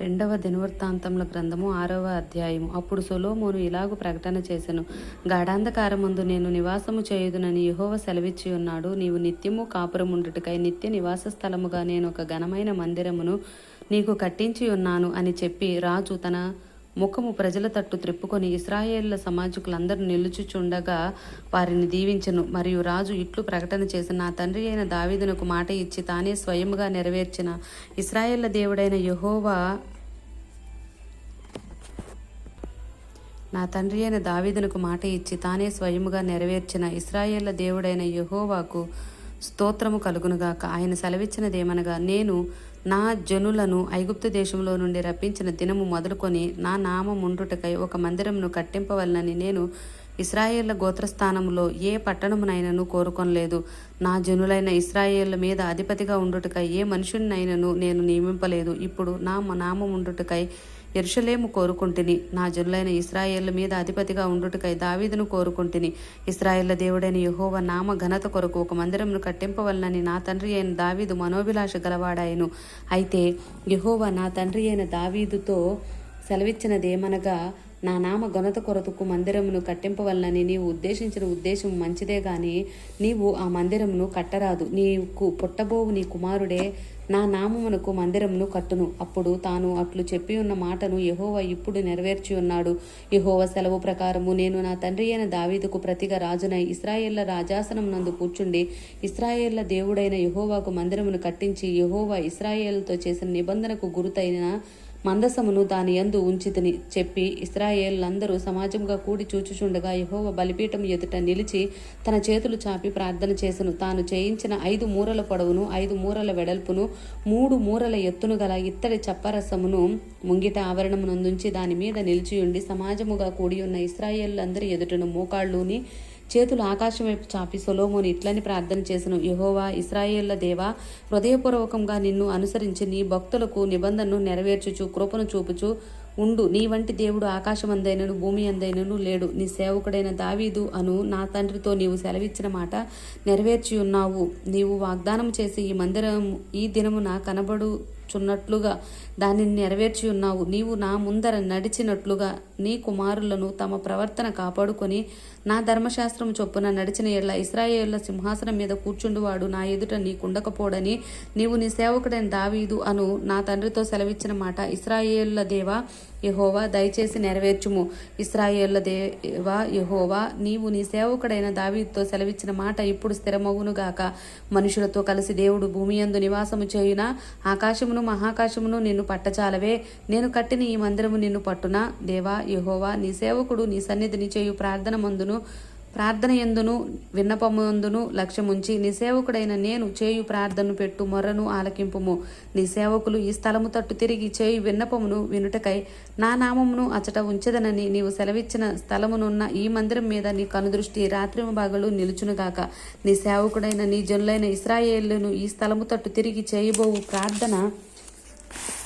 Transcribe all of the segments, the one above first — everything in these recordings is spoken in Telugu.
రెండవ దినవృత్తాంతముల గ్రంథము ఆరవ అధ్యాయము. అప్పుడు సొలోమోను ఇలాగు ప్రకటన చేసెను. గాఢాంధకారమందు నేను నివాసము చేయుదునని యెహోవా సెలవిచ్చి ఉన్నాడు. నీవు నిత్యము కాపురముండుటకై నిత్య నివాస స్థలముగా నేను ఒక ఘనమైన మందిరమును నీకు కట్టించి ఉన్నాను అని చెప్పి రాజు తన ముఖము ప్రజల తట్టు త్రిప్పుకొని ఇస్రాయేళ్ళ సమాజకులందరూ నిలుచుచుండగా వారిని దీవించను. మరియు రాజు ఇట్లు ప్రకటన చేసిన నా తండ్రి అయిన దావీదునకు మాట ఇచ్చి తానే స్వయముగా నెరవేర్చిన. ఇస్రాయేళ్ళ దేవుడైన యహోవా నా తండ్రి అయిన దావీదునకు మాట ఇచ్చి తానే స్వయముగా నెరవేర్చిన. ఇస్రాయేళ్ళ దేవుడైన యహోవాకు స్తోత్రము కలుగునుగాక ఆయన సెలవిచ్చినదేమనగా నేను నా జనులను ఐగుప్తు దేశంలో నుండి రప్పించిన దినము మొదలుకొని నా నామముండుటకై ఒక మందిరమును కట్టింపవలనని నేను ఇస్రాయేళ్ళ గోత్రస్థానంలో ఏ పట్టణమునైనను కోరుకొనలేదు. నా జనులైన ఇస్రాయేళ్ళ మీద అధిపతిగా ఉండుటకై ఏ మనుషునినైనను నేను నియమింపలేదు. ఇప్పుడు నా నామముండుటకై ఎరుషలేము కోరుకుంటుని. నా జనులైన ఇస్రాయేళ్ళ మీద అధిపతిగా ఉండుటకై దావీదును కోరుకుంటుని. ఇస్రాయేళ్ళ దేవుడైన యహోవ నామ ఘనత కొరకు ఒక మందిరమును కట్టింపవలనని నా తండ్రి అయిన దావీదు మనోభిలాష గలవాడాయను. అయితే యహోవ నా తండ్రి అయిన దావీదుతో సెలవిచ్చినదేమనగా నా నామ ఘనత కొరతకు మందిరమును కట్టింపవలనని నీవు ఉద్దేశించిన ఉద్దేశం మంచిదే గాని నీవు ఆ మందిరమును కట్టరాదు. నీకు పుట్టబోవు నీ కుమారుడే నా నామమునకు మందిరమును కట్టును. అప్పుడు తాను అట్లు చెప్పి ఉన్న మాటను యహోవ ఇప్పుడు నెరవేర్చి ఉన్నాడు. యహోవ సెలవు ప్రకారము నేను నా తండ్రి అయిన దావీదుకు ప్రతిగా రాజునై ఇస్రాయేళ్ళ రాజాసనం నందు కూర్చుండి ఇస్రాయేళ్ళ దేవుడైన యహోవాకు మందిరమును కట్టించి యహోవా ఇస్రాయేలుతో చేసిన నిబంధనకు గురుతైన మందసమును దాని యందు ఉంచితిని చెప్పి ఇస్రాయేళ్ళందరూ సమాజంగా కూడి చూచుచుండగా యహోవ బలిపీఠం ఎదుట నిలిచి తన చేతులు చాపి ప్రార్థన చేసెను. తాను చేయించిన ఐదు మూరల పొడవును ఐదు మూరల వెడల్పును మూడు మూరల ఎత్తును గల ఇత్తడి చప్పరసమును ముంగిట ఆవరణమునందుంచి దాని మీద నిలిచియుండి సమాజముగా కూడి ఉన్న ఇస్రాయేళ్ళందరి ఎదుటను మోకాళ్ళుని చేతులు ఆకాశం వైపు చాపి సొలోమోని ఇట్లని ప్రార్థన చేసిన. యహోవా ఇస్రాయేళ్ళ దేవా హృదయపూర్వకంగా నిన్ను అనుసరించి నీ భక్తులకు నిబంధనను నెరవేర్చుచు కృపను చూపుచు ఉండు. నీ వంటి దేవుడు ఆకాశమందైనను భూమి అందైనను లేడు. నీ సేవకుడైన దావీదు అను నా తండ్రితో నీవు సెలవిచ్చిన మాట నెరవేర్చి ఉన్నావు నీవు వాగ్దానం చేసి ఈ మందిరం ఈ దినమున కనబడు చున్నట్లుగా దానిని నెరవేర్చి ఉన్నావు. నీవు నా ముందర నడిచినట్లుగా నీ కుమారులను తమ ప్రవర్తన కాపాడుకొని నా ధర్మశాస్త్రం చొప్పున నడిచిన ఎడ్ల ఇస్రాయేళ్ళ సింహాసనం మీద కూర్చుండువాడు. నా ఎదుట నీకుండకపోడని నీవు నీ సేవకుడైన దావీదు అను నా తండ్రితో సెలవిచ్చిన మాట ఇస్రాయేళ్ళ దేవా యహోవా దయచేసి నెరవేర్చుము. ఇస్రాయేళ్ళ దేవా యహోవా నీవు నీ సేవకుడైన దావీతో సెలవిచ్చిన మాట ఇప్పుడు స్థిరమవునుగాక మనుషులతో కలిసి దేవుడు భూమి యందు నివాసము చేయున ఆకాశమును మహాకాశమును నిన్ను పట్టచాలవే. నేను కట్టిన ఈ మందిరము నిన్ను పట్టునా. దేవా యహోవా నీ సేవకుడు నీ సన్నిధిని చేయు ప్రార్థన మందును ప్రార్థన ఎందును విన్నపముందును లక్ష్యముంచి నీ సేవకుడైన నేను చేయు ప్రార్థన పెట్టు మొర్రను ఆలకింపుము. నీ సేవకులు ఈ స్థలము తట్టు తిరిగి చేయు విన్నపమును వినుటకై నా నామమును అచట ఉంచదనని నీవు సెలవిచ్చిన స్థలమునున్న ఈ మందిరం మీద నీ కనుదృష్టి రాత్రి బాగలు నిలుచునుగాక నీ సేవకుడైన నీ జనులైన ఇస్రాయేళ్ళను ఈ స్థలము తట్టు తిరిగి చేయబోవు ప్రార్థన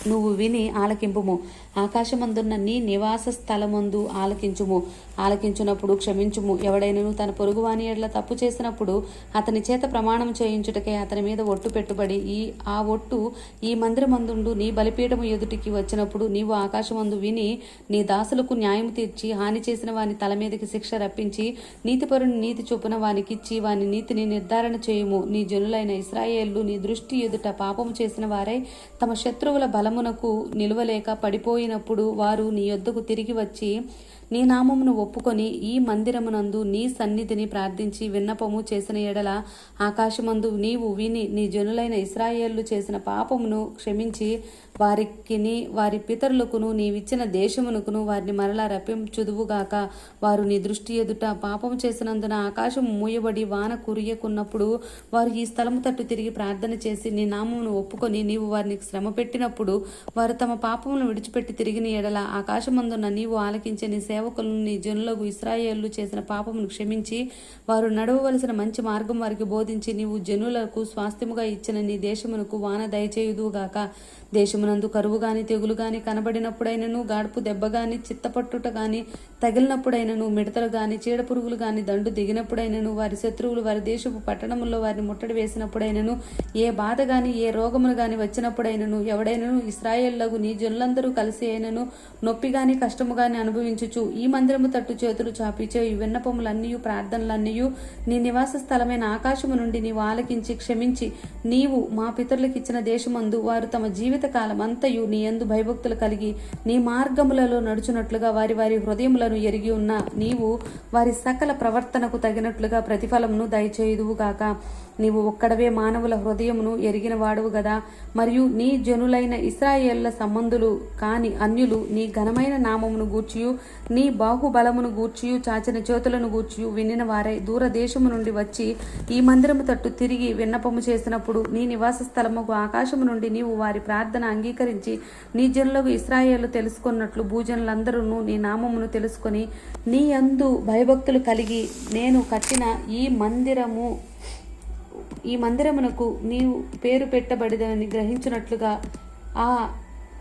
నువ్వు విని ఆలకింపుము. ఆకాశమందున్న నీ నివాస స్థలమందు ఆలకించుము. ఆలకించునప్పుడు క్షమించుము. ఎవడైనను తన పొరుగువాని ఎడ్ల తప్పు చేసినప్పుడు అతని చేత ప్రమాణం చేయించుటకై అతని మీద ఒట్టు పెట్టుబడి ఈ ఆ ఒట్టు ఈ మందిరమందుండు నీ బలిపీఠము ఎదుటికి వచ్చినప్పుడు నీవు ఆకాశమందు విని నీ దాసులకు న్యాయం తీర్చి హాని చేసిన వాని తల మీదకి శిక్ష రప్పించి నీతిపరుని నీతి చొప్పున వానికిచ్చి వాని నీతిని నిర్ధారణ చేయుము. నీ జనులైన ఇస్రాయేళ్ళు నీ దృష్టి ఎదుట పాపము చేసిన వారై తమ శత్రువుల బలమునకు నిలువలేక వెళ్ళిపోయినప్పుడు వారు నీ యొద్దకు తిరిగి వచ్చి నీ నామమును ఒప్పుకొని ఈ మందిరమునందు నీ సన్నిధిని ప్రార్థించి విన్నపము చేసిన ఎడల ఆకాశమందు నీవు విని నీ జనులైన ఇస్రాయేళ్ళు చేసిన పాపమును క్షమించి వారికిని వారి పితరులకును నీవిచ్చిన దేశమునకును వారిని మరలా రప్పించుదువుగాక. వారు నీ దృష్టి ఎదుట పాపము చేసినందున ఆకాశం మూయబడి వాన కురియకున్నప్పుడు వారు ఈ స్థలము తట్టు తిరిగి ప్రార్థన చేసి నీ నామమును ఒప్పుకొని నీవు వారిని శ్రమ పెట్టినప్పుడు వారు తమ పాపమును విడిచిపెట్టి తిరిగిన ఎడల ఆకాశమందున నీవు ఆలకించే నీ సేవకులని జనులకు ఇస్రాయేళ్ళు చేసిన పాపమును క్షమించి వారు నడవవలసిన మంచి మార్గం వారికి బోధించి నీవు జనులకు స్వాస్థ్యముగా ఇచ్చిన నీ దేశమునకు వాన దయచేయుదుగాక దేశమునందు కరువు గాని తెగులు గాని కనబడినప్పుడైనను గాడుపు దెబ్బ గాని చిత్తపట్టుట గాని తగిలినప్పుడైనను మిడతలు గాని చీడపురుగులు గాని దండు దిగినప్పుడైనను వారి శత్రువులు వారి దేశపు పట్టణముల్లో వారిని ముట్టడి వేసినప్పుడైనను ఏ బాధ గాని ఏ రోగములు గాని వచ్చినప్పుడైనను ఎవడైనను ఇస్రాయేళ్ళకు నీ జనులందరూ కలిసి అయినను నొప్పి గాని కష్టము గాని అనుభవించుచు ఈ మందిరము తట్టు చేతులు చాపిచే ఈ విన్నపములన్నీ ప్రార్థనలన్నీ నీ నివాస స్థలమైన ఆకాశము నుండి నీవు ఆలకించి క్షమించి నీవు మా పితరులకు ఇచ్చిన దేశమందు వారు తమ జీవిత కాలం అంతయు నీ యందు భయభక్తులు కలిగి నీ మార్గములలో నడుచునట్లుగా వారి వారి హృదయములను ఎరిగి ఉన్న నీవు వారి సకల ప్రవర్తనకు తగినట్లుగా ప్రతిఫలమును దయచేయుదువుగాక నీవు ఒక్కడవే మానవుల హృదయమును ఎరిగిన వాడువు గదా. మరియు నీ జనులైన ఇస్రాయేళ్ళ సంబంధులు కాని అన్యులు నీ ఘనమైన నామమును గూర్చియు నీ బాహుబలమును గూర్చియు చాచిన చేతులను గూర్చియు వినిన వారై దూరదేశము నుండి వచ్చి ఈ మందిరము తట్టు తిరిగి విన్నపము చేసినప్పుడు నీ నివాస స్థలముకు ఆకాశము నుండి నీవు వారి ప్రార్థన అంగీకరించి నీ జనులకు ఇస్రాయేలు తెలుసుకున్నట్లు భూజనులందరూ నీ నామమును తెలుసుకొని నీ అందు భయభక్తులు కలిగి నేను కట్టిన ఈ మందిరము ఈ మందిరమునకు నీవు పేరు పెట్టబడిదని గ్రహించినట్లుగా ఆ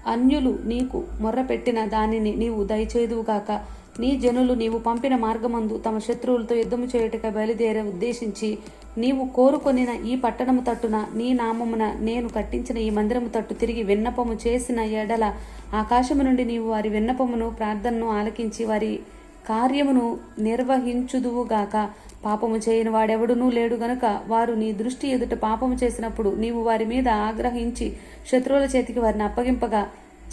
అన్యులు నీకు మొర్రపెట్టిన దానిని నీవు దయచేదువుగాక నీ జనులు నీవు పంపిన మార్గమందు తమ శత్రువులతో యుద్ధము చేయుటకై బయలుదేరే ఉద్దేశించి నీవు కోరుకొనిన ఈ పట్టణము తట్టున నీ నామమున నేను కట్టించిన ఈ మందిరము తట్టు తిరిగి విన్నపము చేసిన ఎడల ఆకాశము నుండి నీవు వారి విన్నపమును ప్రార్థనను ఆలకించి వారి కార్యమును నిర్వహించుదువుగాక. పాపము చేయని వాడెవడునూ లేడు గనుక వారు నీ దృష్టి ఎదుట పాపము చేసినప్పుడు నీవు వారి మీద ఆగ్రహించి శత్రువుల చేతికి వారిని అప్పగింపగా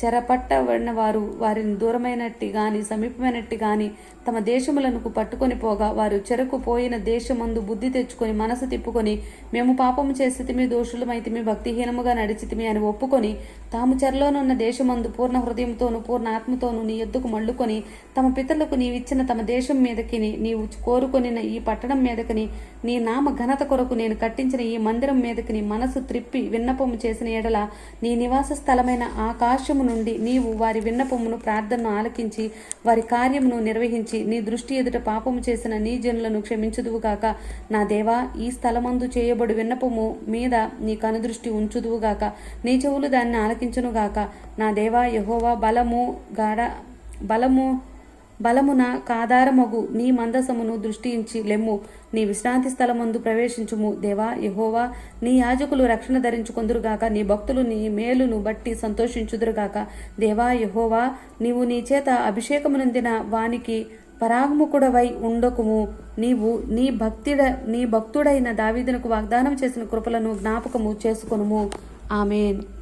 చెరపట్టబడిన వారు వారిని దూరమైనట్టి గాని సమీపమైనట్టి గాని తమ దేశములను పట్టుకొని పోగా వారు చెరకు పోయిన దేశమందు బుద్ధి తెచ్చుకొని మనసు తిప్పుకొని మేము పాపము చేసితిమి దోషులమైతిమి భక్తిహీనముగా నడిచితిమి అని ఒప్పుకొని తాము చెరలోనున్న దేశమందు పూర్ణ హృదయంతోను పూర్ణ ఆత్మతోను నీ ఎద్దుకు మళ్ళుకొని తమ పితలకు నీవిచ్చిన తమ దేశం మీదకి నీవు కోరుకొనిన ఈ పట్టణం మీదకిని నీ నామ ఘనత కొరకు నేను కట్టించిన ఈ మందిరం మీదకి మనసు త్రిప్పి విన్నపము చేసిన ఎడల నీ నివాస స్థలమైన ఆకాశము నుండి నీవు వారి విన్నపమును ప్రార్థనను ఆలకించి వారి కార్యమును నిర్వహించి నీ దృష్టి ఎదుట పాపము చేసిన నీ జనులను క్షమించుదువుగాక నా దేవా ఈ స్థలమందు చేయబడు విన్నపము మీద నీ కనుదృష్టి ఉంచుదువుగాక నీ చెవులు దాన్ని ఆలకించునుగాక నా దేవా యహోవా బలము గాఢ బలము బలమున కాదారమగు. నీ మందసమును దృష్టించి లెమ్ము. నీ విశ్రాంతి స్థలమందు ప్రవేశించుము. దేవా యహోవా నీ యాజకులు రక్షణ ధరించుకొందురుగాక నీ భక్తులు నీ మేలును బట్టి సంతోషించుదురుగాక దేవా యహోవా నీవు నీ చేత అభిషేకమునందిన వానికి పరాముకుడవై ఉండకుము. నీవు నీ భక్తిడ నీ భక్తుడైన దావీదునకు వాగ్దానం చేసిన కృపలను జ్ఞాపకము చేసుకొనుము. ఆమెన్.